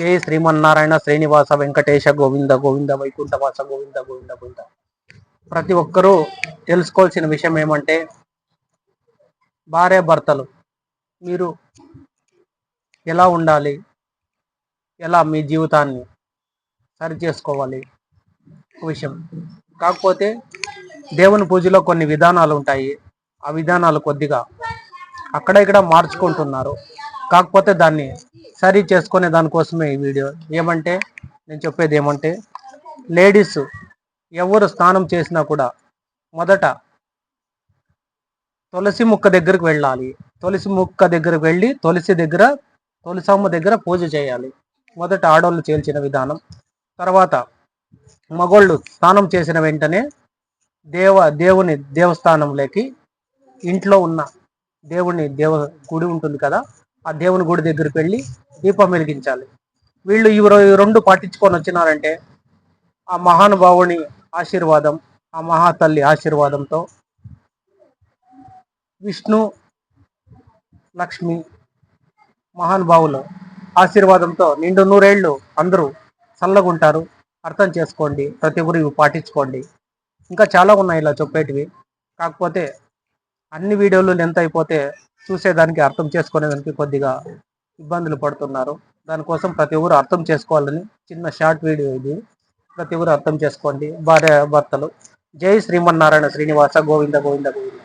శ్రీ శ్రీమన్నారాయణ శ్రీనివాస వెంకటేశ గోవింద గోవింద వైకుంఠవాస గోవింద గోవింద గోవింద. ప్రతి ఒక్కరూ తెలుసుకోవాల్సిన విషయం ఏమంటే భార్య భర్తలు మీరు ఎలా ఉండాలి? ఎలా మీ జీవితాన్ని సరి చేసుకోవాలి? విషయం. కాకపోతే దేవుని పూజలో కొన్ని విధానాలు ఉంటాయి. ఆ విధానాలు కొద్దిగా అక్కడ ఇక్కడ మార్చుకుంటున్నారు? కాకపోతే దాన్ని సరి చేసుకునే దానికోసమే ఈ వీడియో. ఏమంటే నేను చెప్పేది ఏమంటే లేడీస్ ఎవరు స్నానం చేసినా కూడా మొదట తులసి ముక్క దగ్గరకు వెళ్ళాలి. తులసి ముక్క దగ్గరకు వెళ్ళి తులసి దగ్గర తులసమ్మ దగ్గర పూజ చేయాలి. మొదట ఆడవాళ్ళు చేల్చిన విధానం. తర్వాత మగోళ్ళు స్నానం చేసిన వెంటనే దేవ దేవుని దేవస్థానంలోకి ఇంట్లో ఉన్న దేవుని దేవ గుడి ఉంటుంది కదా ఆ దేవుని గుడి దగ్గరికి వెళ్ళి దీపం వెలిగించాలి. వీళ్ళు ఈ రెండు పాటించుకొని వచ్చినారంటే ఆ మహానుభావుని ఆశీర్వాదం ఆ మహాతల్లి ఆశీర్వాదంతో విష్ణు లక్ష్మి మహానుభావులు ఆశీర్వాదంతో నిండు నూరేళ్ళు అందరూ చల్లగుంటారు. అర్థం చేసుకోండి ప్రతి ఒక్కరు ఇవి పాటించుకోండి. ఇంకా చాలా ఉన్నాయి ఇలా చెప్పేటివి. కాకపోతే అన్ని వీడియోలు లెంత్ అయిపోతే చూసేదానికి అర్థం చేసుకునేదానికి కొద్దిగా ఇబ్బందులు పడుతున్నారు. దానికోసం ప్రతి ఒక్కరు అర్థం చేసుకోవాలని చిన్న షార్ట్ వీడియో ఇది. ప్రతి ఒక్కరు అర్థం చేసుకోండి. భార్య భర్తలు. జై శ్రీమన్నారాయణ శ్రీనివాస గోవింద గోవింద గోవింద.